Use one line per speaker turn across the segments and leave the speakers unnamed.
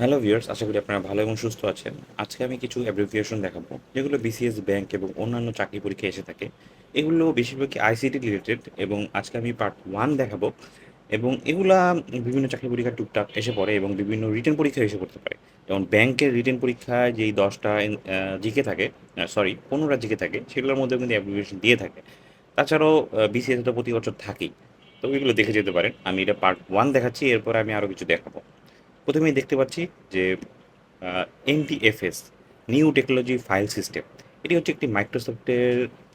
Hello viewers আশা করি আপনারা ভালো এবং সুস্থ আছেন। আজকে আমি কিছু অ্যাব্রিভিয়েশন দেখাবো, যেগুলো বিসিএস ব্যাংক এবং অন্যান্য চাকরি পরীক্ষায় এসে থাকে। এগুলো বেশিরভাগই আইসিটি রিলেটেড এবং আজকে আমি পার্ট ওয়ান দেখাবো এবং এগুলা বিভিন্ন চাকরি পরীক্ষা টুকটাক এসে পড়ে এবং বিভিন্ন রিটেন পরীক্ষায় এসে পড়তে পারে। যেমন ব্যাংকের রিটেন পরীক্ষায় যেই দশটা জিকে থাকে সরি পনেরোটা জিকে থাকে, সেগুলোর মধ্যে কিন্তু অ্যাব্রিভিয়েশন দিয়ে থাকে। তাছাড়াও বিসিএস তো প্রতি বছর থাকেই। তো এগুলো দেখে যেতে পারেন। আমি এটা পার্ট ওয়ান দেখাচ্ছি, এরপর আমি আরও কিছু দেখাবো। প্রথমেই দেখতে পাচ্ছি যে NTFS new technology file system এটি হচ্ছে একটি মাইক্রোসফটের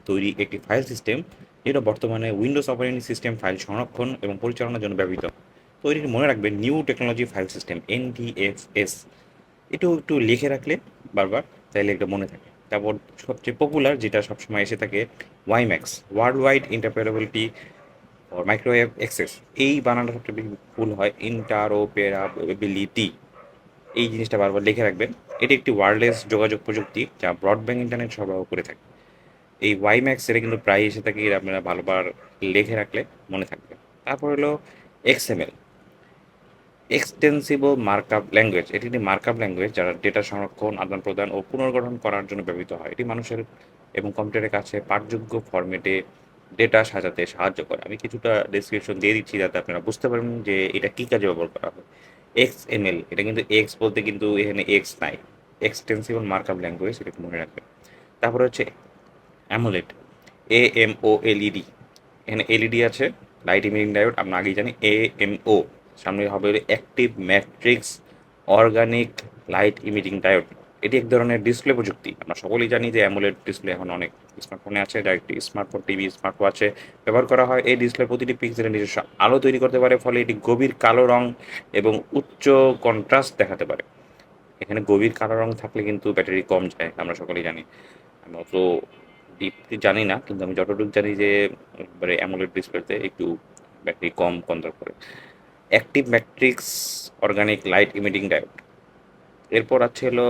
তৈরি একটি ফাইল সিস্টেম যেটা বর্তমানে উইন্ডোজ অপারেটিং সিস্টেম ফাইল সংরক্ষণ এবং পরিচালনার জন্য ব্যবহৃত। তো এটি মনে রাখবেন new technology file system NTFS এটাও একটু লিখে রাখলে বারবার তাইলে এটা মনে থাকে। তারপর সবচেয়ে পপুলার যেটা সবসময় এসে থাকে WiMAX world wide interpretability or microwave access এই বানানটা সবচেয়ে বেশি ভুল হয়। ইন্টারোপেরাবিলিটি এই জিনিসটা বারবার লিখে রাখবেন। এটি একটি ওয়্যারলেস যোগাযোগ প্রযুক্তি যা ব্রডব্যান্ড ইন্টারনেট সরবরাহ করে থাকে। এই ওয়াইম্যাক্স এটা কিন্তু প্রায় এসে থাকে আপনারা ভালোবার লিখে রাখলে মনে থাকবে। তারপর হলো এক্সএমএল এক্সটেন্সিবল মার্কআপ ল্যাঙ্গুয়েজ এটি একটি মার্কআপ ল্যাঙ্গুয়েজ যারা ডেটা সংরক্ষণ, আদান প্রদান ও পুনর্গঠন করার জন্য ব্যবহৃত হয়। এটি মানুষের এবং কম্পিউটারের কাছে পাঠযোগ্য ফরম্যাটে ডেটা সাজাতে সাহায্য করে। আমি কিছুটা ডেসক্রিপশন দিয়ে দিচ্ছি যাতে আপনারা বুঝতে পারেন যে এটা কী কাজে ব্যবহার করা হয়। এক্স এম এল এটা কিন্তু এক্স বলতে কিন্তু এখানে এক্স নাই। এক্সটেন্সিবল মার্কআপ ল্যাঙ্গুয়েজ এটা মনে রাখবেন। তারপরে হচ্ছে AMOLED A M O LED এখানে এলইডি আছে লাইট ইমিটিং ডায়োড আমরা আগেই জানি এ এম ও সামনে হবে active matrix organic light emitting diode এটি এক ধরনের ডিসপ্লে প্রযুক্তি। আমরা সকলেই জানি যে অ্যামোলেড ডিসপ্লে এখন অনেক স্মার্টফোনে আছে, যা একটি স্মার্টফোন টিভি স্মার্ট ওয়াচে ব্যবহার করা হয়। এই ডিসপ্লে প্রতিটি পিক্সেলের নিজস্ব আলো তৈরি করতে পারে, ফলে এটি গভীর কালো রং এবং উচ্চ কন্ট্রাস্ট দেখাতে পারে। এখানে গভীর কালো রং থাকলে কিন্তু ব্যাটারি কম যায়, আমরা সকলেই জানি। আমি অত ডিপলি জানি না, কিন্তু আমি যতটুকু জানি যে এবারে অ্যামোলেড ডিসপ্লেতে একটু ব্যাটারি কম কন্ট্রোল করে। Active matrix organic light emitting diode এরপর আছে হলো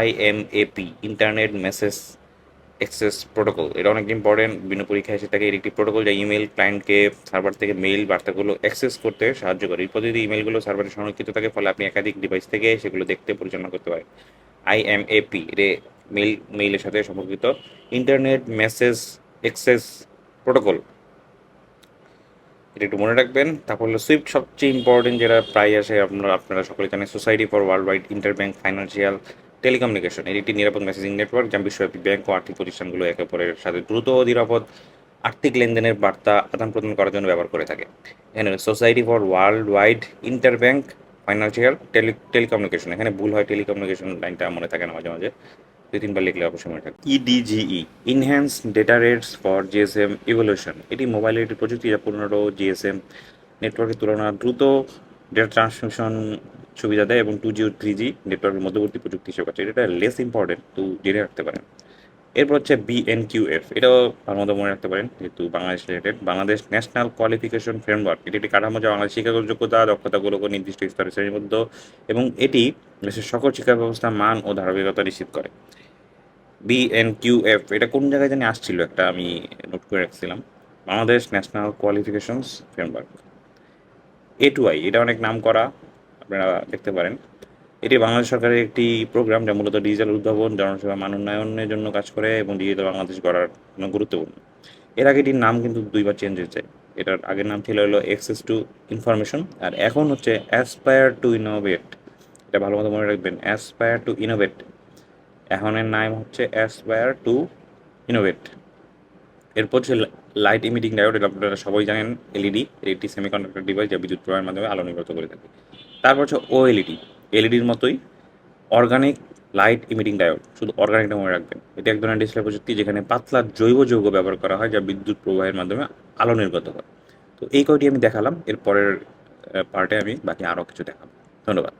IMAP internet message access protocol এটা অনেক ইম্পর্টেন্ট বিভিন্ন পরীক্ষায় এসে থাকে এর একটি প্রোটোকল যা ইমেল ক্লায়েন্টকে সার্ভার থেকে মেইল বার্তাগুলো অ্যাক্সেস করতে সাহায্য করে। এই পদ্ধতি ইমেলগুলো সার্ভারে সংরক্ষিত থাকে, ফলে আপনি একাধিক ডিভাইস থেকে সেগুলো দেখতে পরিচালনা করতে পারেন। আইএমএপি রে মেইল মেইলের সাথে সম্পর্কিত। ইন্টারনেট মেসেজ অ্যাক্সেস প্রোটোকল এটা একটু মনে রাখবেন। তারপর হলো সুইফট সবচেয়ে ইম্পর্টেন্ট যেটা প্রায় আসে আপনারা আপনারা সকলে জানেন society for world wide inter bank financial telecommunication এটি একটি নিরাপদ মেসেজিং নেটওয়ার্ক যা বিশ্বব্যাপী ব্যাংক ও আর্থিক প্রতিষ্ঠানগুলো একে অপরের সাথে দ্রুত ও নিরাপদ আর্থিক লেনদেনের বার্তা আদান প্রদান করার জন্য ব্যবহার করে থাকে। এখানে society for world wide inter bank financial tele telecommunication এখানে ভুল হয় টেলিকমিউনিকেশন লাইনটা মনে থাকে না মাঝে মাঝে। দুই তিনবার লিখলে অবশ্যই মনে থাকে EDGE enhance data rates for GSM evolution এটি মোবাইলের একটি প্রযুক্তি যা পনেরো জিএসএম নেটওয়ার্কের তুলনা দ্রুত ডেটা ট্রান্সমিশন সুবিধা দেয় এবং টু জি ও থ্রি জি নেটওয়ার্কের মধ্যবর্তী প্রযুক্তি হিসেবে কাজ এটা লেস ইম্পর্টেন্ট তো জেনে রাখতে পারেন। এরপর হচ্ছে বিএনকিউএফ এটাও ভালো মতো মনে রাখতে পারেন, যেহেতু Bangladesh related Bangladesh national qualification framework এটি একটি কাঠামো যা বাংলাদেশ শিক্ষাগত যোগ্যতা দক্ষতাগুলোকে নির্দিষ্ট স্তরে শ্রেণীবদ্ধ এবং এটি দেশের সকল শিক্ষা ব্যবস্থার মান ও ধারাবাহিকতা নিশ্চিত করে। বিএনকিউএফ এটা কোন জায়গায় জানি আসছিল একটা আমি নোট করে রাখছিলাম। Bangladesh national qualifications framework A to I এটা অনেক নাম করা, আপনারা দেখতে পারেন। এটি বাংলাদেশ সরকারের একটি প্রোগ্রাম যা মূলত ডিজিটাল উদ্ভাবন, জনসেবা মান উন্নয়নের জন্য কাজ করে এবং ডিজিটাল বাংলাদেশ গড়ার জন্য গুরুত্বপূর্ণ। এর আগে এটির নাম কিন্তু দুইবার চেঞ্জ হয়েছে। এটার আগের নাম ছিল হলো এক্সেস টু ইনফরমেশন আর এখন হচ্ছে অ্যাসপায়ার টু ইনোভেট এটা ভালো মতো মনে রাখবেন। অ্যাসপায়ার টু ইনোভেট এখনের নাম হচ্ছে অ্যাসপায়ার টু ইনোভেট এরপর হচ্ছে লাইট ইমিটিং ডায়োড এটা আপনারা সবাই জানেন এলইডি একটি সেমিকন্ডাক্টর ডিভাইস যা বিদ্যুৎ প্রবাহের মাধ্যমে আলো নির্গত করে থাকে। তারপর হচ্ছে ওএলইডি এলইডির মতোই অর্গানিক লাইট ইমিটিং ডায়োড শুধু অর্গানিকটা মনে রাখবেন। এটি এক ধরনের ডিসপ্লে প্রযুক্তি যেখানে পাতলা জৈব যৌগ ব্যবহার করা হয়, যা বিদ্যুৎ প্রবাহের মাধ্যমে আলো নির্গত হয়। তো এই কয়টি আমি দেখালাম, এর পরের পার্টে আমি বাকি আরও কিছু দেখাবো। ধন্যবাদ।